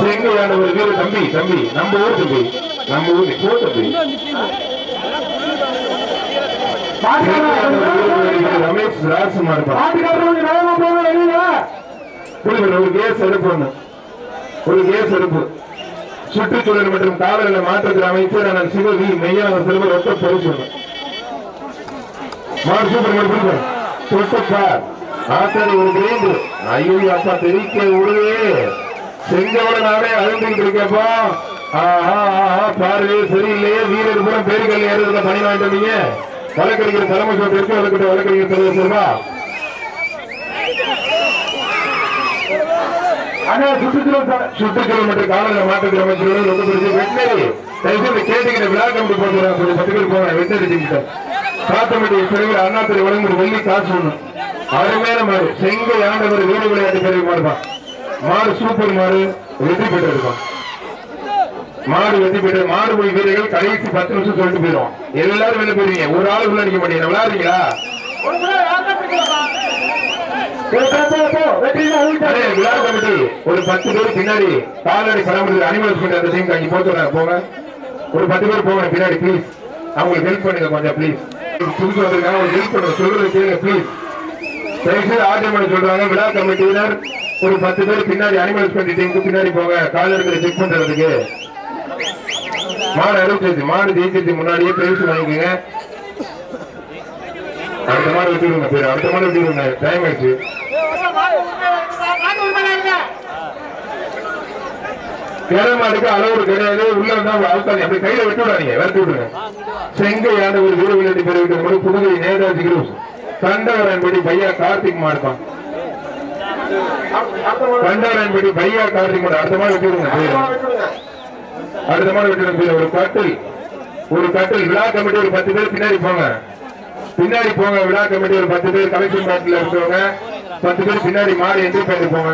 செங்கையான ஒரு வீர தம்பி தம்பி நம்ம ஊர் தம்பி. நம்ம ஊர் போ தம்பி. ரமேஷ் ராஜ்குமார் ஒரு கேஸ் எடுப்பு ஒரு கேஸ் எடுப்பு சுற்றுச்சூழல் மற்றும் காலநிலை மாற்றத்தில் அமைச்சர் அண்ணன் சிவவி மெய்யான சிறுவர் ஒத்த பரிசு மாடு தொட்டப்பார் ஆசாரி ஒரு கிரேண்டு ஐயோ அப்பா தெரிவிக்க விடுவே செஞ்சவன நானே அழுந்துகிட்டு இருக்கேப்பா பாரு சரியில்லையே. வீரர் பூரா பேருக்கல் ஏறதுல பணி வாங்கிட்டு வந்தீங்க வழக்கறிஞர் தலைமை சோட்டு இருக்கு வழக்கிட்ட வழக்கறிஞர் தலைவர் சொல்வா ஆனா சுற்றுச்சூழல் சுற்றுச்சூழல் மற்றும் காலநிலை மாற்றத்தில் அமைச்சரோட ரொம்ப பெரிய வெட்டினரி தயவுசெய்து கேட்டுக்கிற விழா கமிட்டி போட்டுறாங்க கொஞ்சம் பத்து பேர் போவாங்க வெட்டினரி டீம் காத்தமட்டி பிறகு அண்ணாத்துறை வழங்குற வெள்ளி காசு ஒண்ணு. அருமையான செங்கை ஆண்டவர் வீடு விளையாட்டு பிறகு மாடுதான். மாடு சூப்பர் மாடு வெற்றி பெற்று இருக்கும் மாடு வெற்றி பெற்ற மாடு போய் வீரர்கள் கடைசி பத்து நிமிஷம் சொல்லிட்டு போயிடும் எல்லாரும் வெளில போயிருவீங்க ஒரு ஆள் உள்ள நிக்க மாட்டீங்க. விளையாடுறீங்களா விழா கமிட்டி ஒரு பத்து பேர் பின்னாடி கால்நடை பராமரிப்பு அனிமல்ஸ் பண்ணி அந்த டைம் அங்கே போட்டு போங்க. ஒரு பத்து பேர் போங்க பின்னாடி ப்ளீஸ் அவங்களுக்கு ஹெல்ப் பண்ணுங்க கொஞ்சம் ப்ளீஸ் புதுசு வந்திருக்காங்க. அவங்க ஹெல்ப் பண்ணுங்க. சொல்றது கேளுங்க ப்ளீஸ் தயவுசெய்து சொல்றாங்க. விழா கமிட்டியினர் ஒரு பத்து பேர் பின்னாடி அனிமல்ஸ் பண்ணிட்டு டீமுக்கு பின்னாடி போங்க. கால்நடைகளை செக் பண்றதுக்கு. மாடு அறுபத்தஞ்சு மாடு ஜெயிச்சதுக்கு முன்னாடியே பிரைஸ் வாங்கிக்கோங்க. அடுத்த மாடு விட்டுருங்க பேர் அடுத்த மாடு விட்டுருங்க டைம் ஆயிடுச்சு. கிளமாடுக்கு அளவு கிடையாது. உள்ள இருந்தா அவுத்தாங்க அப்படி கையில விட்டு விடாதீங்க விரட்டி விடுங்க. செங்கை ஒரு வீடு விளையாட்டு பெருவிட்டு கூட புதுகை நேதாஜி குரூஸ் கண்டவரன்படி பையா கார்த்திக் மாடுப்பான் கண்டவரன்படி பையா கார்த்திக் அடுத்த மாதிரி விட்டுருங்க அடுத்த மாதிரி விட்டுருங்க ஒரு கட்டில் ஒரு கட்டில் விழா கமிட்டி ஒரு பத்து பேர் பின்னாடி போங்க. பின்னாடி போங்க விழா கமிட்டி ஒரு பத்து பேர் கலெக்ஷன் பேங்க்ல இருக்கவங்க. பத்து பேர் பின்னாடி மாறி என்ட்ரி பண்ணி போங்க.